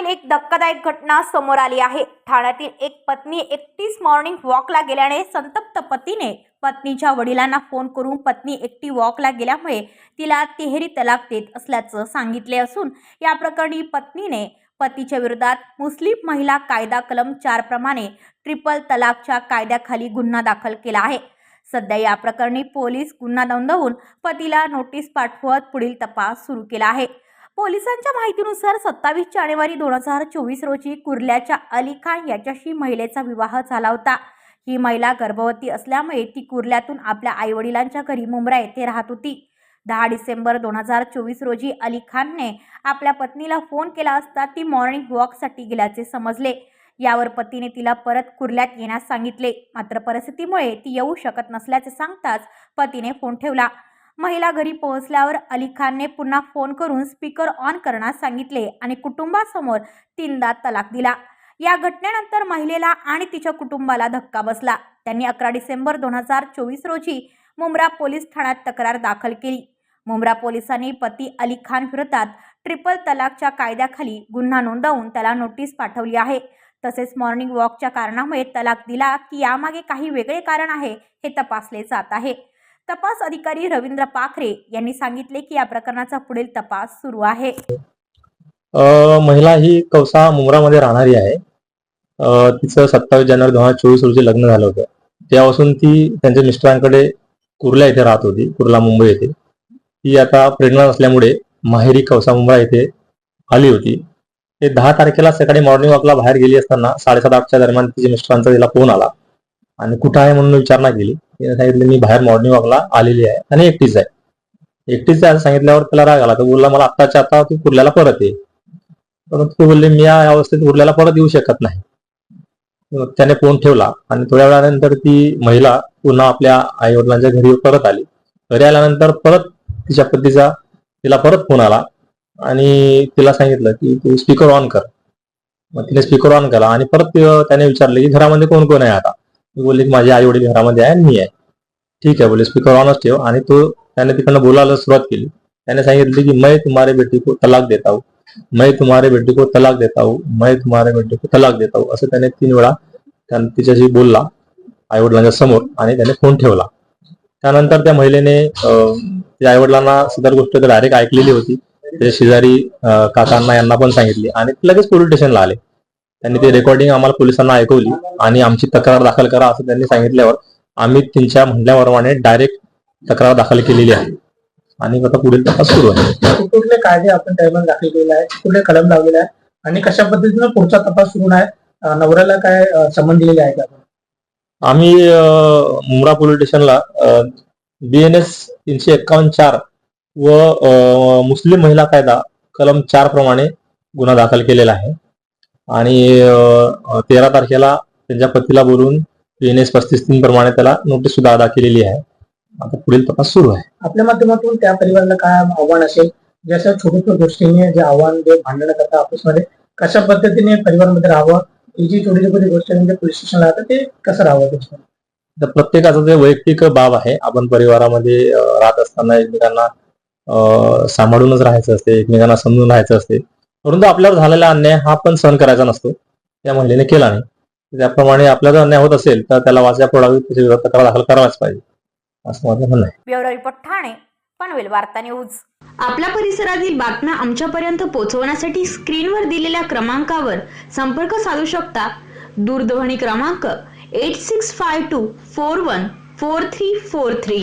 ठाण्यातील एक धक्कादायक घटना समोर आली आहे. ठाण्यातील एक पत्नी एकटीच मॉर्निंग वॉकला गेल्याने संतप्त पतीने पत्नीच्या वडिलांना फोन करून पत्नी एकटी वॉकला गेल्यामुळे तिला तिहेरी तलाक देत असल्याचं सांगितले असून या प्रकरणी पत्नीने पतीच्या विरोधात मुस्लिम महिला कायदा कलम चार प्रमाणे ट्रिपल तलाकच्या कायद्याखाली गुन्हा दाखल केला आहे. सध्या या प्रकरणी पोलीस गुन्हा नोंदवून पतीला नोटीस पाठवत पुढील तपास सुरू केला आहे. पोलिसांच्या माहितीनुसार सत्तावीस जानेवारी दोन हजार चोवीस रोजी कुर्ल्याच्या अली खान याच्याशी महिलेचा विवाह झाला होता. ही महिला गर्भवती असल्यामुळे ती कुर्ल्यातून आपल्या आईवडिलांच्या घरी मुंब्रा येथे राहत होती. दहा डिसेंबर दोन हजार चोवीस रोजी अली खानने आपल्या पत्नीला फोन केला असता ती मॉर्निंग वॉकसाठी गेल्याचे समजले. यावर पतीने तिला परत कुर्ल्यात येण्यास सांगितले. मात्र परिस्थितीमुळे ती येऊ शकत नसल्याचे सांगताच पतीने फोन ठेवला. महिला घरी पोहोचल्यावर अली खानने पुन्हा फोन करून स्पीकर ऑन करण्यास सांगितले आणि कुटुंबासमोर तीनदा तलाक दिला. या घटनेनंतर महिलेला आणि तिच्या कुटुंबाला धक्का बसला. त्यांनी अकरा डिसेंबर दोन हजार चोवीस रोजी मुंब्रा पोलीस ठाण्यात तक्रार दाखल केली. मुंब्रा पोलिसांनी पती अली खान विरोधात ट्रिपल तलाकच्या कायद्याखाली गुन्हा नोंदवून त्याला नोटीस पाठवली आहे. तसेच मॉर्निंग वॉकच्या कारणामुळे तलाक दिला की यामागे काही वेगळे कारण आहे हे तपासले जात आहे. तपास अधिकारी रवींद्र पाखरे यांनी सांगितले की या प्रकरणाचा पुढील तपास सुरू आहे. महिला ही कवसा मुंब्रामध्ये राहणारी आहे. तिचं सत्तावीस जानेवारी दोन हजार चोवीस रोजी लग्न झालं होतं. तेव्हापासून ती त्यांच्या मिस्टरांकडे कुर्ला येथे राहत होती कुर्ला मुंबई येथे. ती आता प्रेग्नंट असल्यामुळे माहेरी कवसा मुंब्रा येथे आली होती. ते दहा तारखेला सकाळी मॉर्निंग वॉकला बाहेर गेली असताना साडेसात आठच्या दरम्यान तिच्या मिस्टरांचा तिला फोन आला. आणि कुठं आहे म्हणून विचारणा केली. तिने सांगितलं मी बाहेर मॉर्निंग वॉकला आलेली आहे. आणि एकटीच आहे. एकटीच आहे सांगितल्यावर त्याला राग आला. तो बोलला मला आत्ताच्या आता तू कुर्ल्याला परत ये. परंतु ते बोलले मी या अवस्थेत उरल्याला परत येऊ शकत नाही. त्याने फोन ठेवला आणि थोड्या वेळानंतर ती महिला पुन्हा आपल्या आई वडिलांच्या घरी परत आली. घरी आल्यानंतर परत तिच्या पतीचा तिला परत फोन आला आणि तिला सांगितलं की तू स्पीकर ऑन कर. मग तिने स्पीकर ऑन केला आणि परत त्याने विचारलं की घरामध्ये कोण कोण आहे आता? मी बोलले की माझे आई वडील घरामध्ये आहे आणि मी आहे. ठीक आहे बोले स्पीकर ऑनच ठेव. आणि तो त्याने तिकडनं बोलायला सुरुवात केली. त्याने सांगितले की मैं तुम्हारे बेटी को तलाक देता हूँ. मैं तुम्हारे बेटी को तलाक देता हूँ. मैं तुम्हारे बेटी को तलाक देता हूँ. असं त्याने तीन वेळा त्यानं तिच्याशी बोलला आई वडिलांच्या समोर आणि त्याने फोन ठेवला. त्यानंतर त्या महिलेने आई वडिलांना सदर गोष्ट डायरेक्ट ऐकलेली होती. त्याच्या शेजारी काकांना यांना पण सांगितली. आणि लगेच पोलीस स्टेशनला आले. त्यांनी ते रेकॉर्डिंग आम्हाला पोलिसांना ऐकवली आणि आमची तक्रार दाखल करा असं त्यांनी सांगितल्यावर आम्ही त्यांच्या म्हणण्याप्रमाणे डायरेक्ट तक्रार दाखल केलेली आहे. आणि आता पुढील तपास सुरू आहे. कुठले कायदे आपण त्यामध्ये दाखल केलेले आहेत? कुठले कलम लावलेले आहे आणि कशा पद्धतीनं पुढचा तपास सुरू आहे? नवऱ्याला काय संबंध दिलेले आहे का आम्ही मुंब्रा पोलीस स्टेशनला बी एन एस तीनशे एक्कावन्न चार व मुस्लिम महिला कायदा कलम चार प्रमाणे गुन्हा दाखल केलेला आहे. आणि तेरा तारखेला त्यांच्या पतीला बोलून एन एस पस्तीस तीन प्रमाणे त्याला नोटीस सुद्धा अदा केलेली आहे. आता पुढील तपास सुरू आहे. आपल्या माध्यमातून त्या परिवाराला काय आव्हान असेल? जसं छोट्या छोट्या गोष्टीने जे आव्हान जे भांडण करतात आपसमध्ये कशा पद्धतीने परिवारामध्ये राहावं? ही जी छोटी छोटी गोष्ट म्हणजे पोलीस स्टेशनला राहतं ते कसं राहावं त्याच्यामध्ये? तर प्रत्येकाचं जे वैयक्तिक बाब आहे आपण परिवारामध्ये राहत असताना एकमेकांना सांभाळूनच राहायचं असते एकमेकांना समजून राहायचं असते. परंतु आपल्यावर झालेला अन्याय हा पण सहन करायचा नसतो. त्या महिलेने केला नाही. त्याप्रमाणे आपला जर अन्याय होत असेल तर त्याला वाचा फोडावी त्याच्या विरोधात तक्रार दाखल करावाच पाहिजे. असं माझं म्हणणं आहे. ब्युरो रिपोर्ट ठाणे पनवेल वार्ता न्यूज. आपल्या परिसरातील बातम्या आमच्यापर्यंत पोहोचवण्यासाठी स्क्रीनवर दिलेल्या क्रमांकावर संपर्क साधू शकता. दूरध्वनी क्रमांक eight six five two four one four three four three